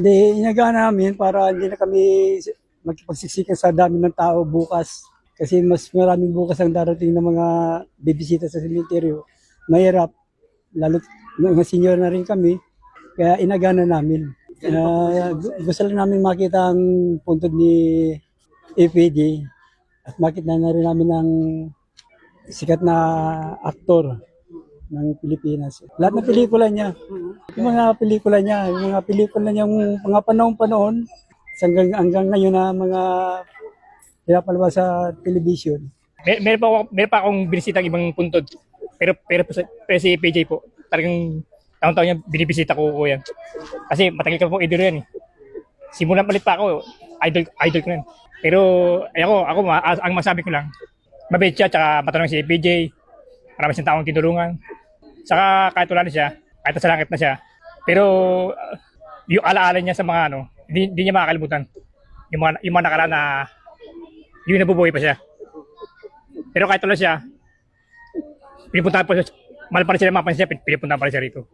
Hindi, inaga namin para hindi na kami magkipagsiksikan sa dami ng tao bukas. Kasi mas maraming bukas ang darating ng mga bibisita sa cemetery. Mahirap, lalo mga senior na rin kami. Kaya inagana namin. Gu- gusto lang namin makita ang puntod ni APD at makita na rin namin ang sikat na aktor ng Pilipinas. Lahat ng pelikula niya, yung mga pelikula niya, yung mga pelikula niyang mga panahon-panahon, hanggang, hanggang ngayon na mga pinapalabas sa television. Mer meron pa ako, meron pa akong binisitang ibang puntod. Pero pero, sa- pero si PJ po, talagang taon-taon niya binibisita ko ko yan. Kasi matagal ka pong idol yan eh. Simulan palit pa ako, idol idol ko na yan. Pero ay ako, ako ang masabi ko lang, mabait siya, tsaka matanong si PJ, marami siyang taong tinulungan. Saka kahit wala na siya, kahit nasa langit na siya, pero uh, yung alaala niya sa mga ano, hindi, hindi niya makakalimutan. Yung mga, yung mga nakaraan na yung nabubuhay pa siya. Pero kahit wala siya, pinupuntahan pa siya, mahal pa rin siya pinupuntahan pa siya rito.